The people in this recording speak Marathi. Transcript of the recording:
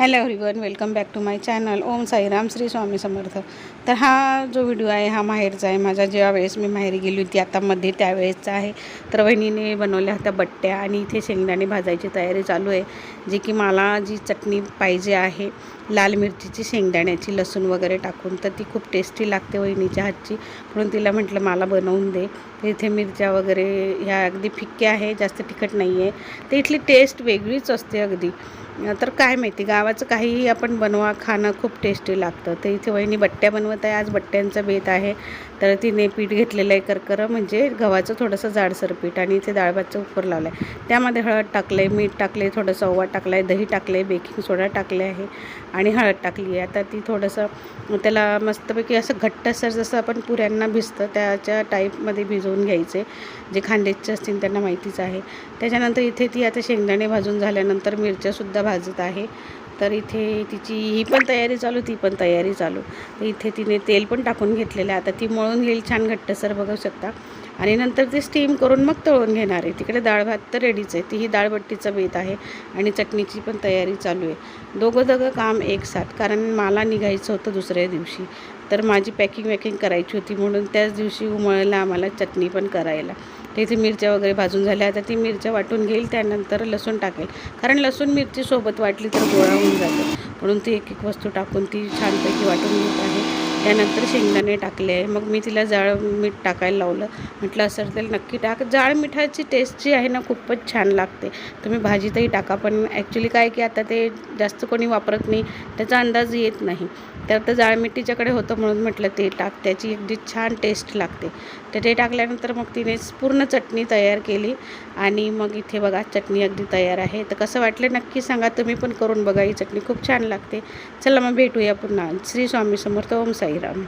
Hello everyone welcome back to my channel Om Sairam Shri Swami Samarth. तर हा जो व्हिडिओ आहे हा माहेरचा आहे. माझा ज्या वेळेस मी माहेरी गेली होती आता मध्ये त्यावेळेसचा आहे. तर वहिनीने बनवल्या होत्या बट्ट्या आणि इथे शेंगदाणे भाजायची तयारी चालू आहे. जे की मला जी चटणी पाहिजे आहे लाल मिरचीची शेंगदाण्याची लसूण वगैरे टाकून तर ती खूप टेस्टी लागते वहिनीच्या हातची. म्हणून तिला म्हटलं मला बनवून दे. इथे मिरच्या वगैरे ह्या अगदी फिक्क्या आहे जास्त तिखट नाही आहे तर इथली टेस्ट वेगळीच असते अगदी. तर काय माहिती गावाचं काहीही आपण बनवा खाणं खूप टेस्टी लागतं. तर इथे वहिनी बट्ट्या बनवत आहे आज बट्ट्यांचा बेत आहे. तर तिने पीठ घेतलेलं आहे करकरं म्हणजे गव्हाचं थोडंसं जाडसर पीठ आणि इथे डाळभातचं उपर लावलं आहे त्यामध्ये हळद टाकलं आहे मीठ टाकलं आहे थोडंसं ओवा टाकलं आहे दही टाकलं आहे बेकिंग सोडा टाकले आहे आणि हळद टाकली आहे. आता ती थोडंसं त्याला मस्तपैकी असं घट्टसर जसं आपण पुऱ्यांना भिजतं त्याच्या टाईपमध्ये भिजवून घ्यायचे. जे खांदेचे असतील त्यांना माहितीच आहे. त्याच्यानंतर इथे ती आता शेंगदाणे भाजून झाल्यानंतर मिरच्यासुद्धा भाजत आहे. तर इथे तिची ही पण तयारी चालू ती पण तयारी चालू. तर इथे तिने तेल पण टाकून घेतलेलं आहे. आता ती मळून घेईल छान घट्टसर बघू शकता. आणि नंतर ते स्टीम करून मग तळून घेणार आहे. तिकडे डाळ भात तर रेडीच आहे. ती ही डाळबट्टीचा बेत आहे आणि चटणीची पण तयारी चालू आहे. दोघं दोघं काम एकसाथ कारण मला निघायचं होतं दुसऱ्या दिवशी. तर माझी पॅकिंग वॅकिंग करायची होती म्हणून त्याच दिवशी उमळला आम्हाला चटणी पण करायला. तिथे मिरच्या वगैरे भाजून झाल्या. आता ती मिरच्या वाटून घेईल त्यानंतर लसूण टाकेल. कारण लसूण मिरची सोबत वाटली तर गोळा होऊन जातो. म्हणून ती एक एक वस्तू टाकून ती छानपैकी वाटून घेत आहे. त्यानंतर शेंगदाणे टाकले. आहे मग मी तिला जाळ मीठ टाकायला लावलं. म्हटलं असं तर नक्की टाक. जाळ मिठाची टेस्ट जी आहे ना खूपच छान लागते. तुम्ही भाजीतही टाका. पण ॲक्च्युली काय की आता ते जास्त कोणी वापरत नाही. त्याचा अंदाज येत नाही. तर तर जाळ मिठीच्याकडे होतं म्हणून म्हटलं ते टाक. त्याची अगदी छान टेस्ट लागते. तर ते टाकल्यानंतर मग तिने पूर्ण चटणी तयार केली. आणि मग इथे बघा चटणी अगदी तयार आहे. तर कसं वाटलं नक्की सांगा. तुम्ही पण करून बघा. ही चटणी खूप छान लागते. चला मग भेटूया पुन्हा. श्री स्वामी समर्थ. ओम साईराम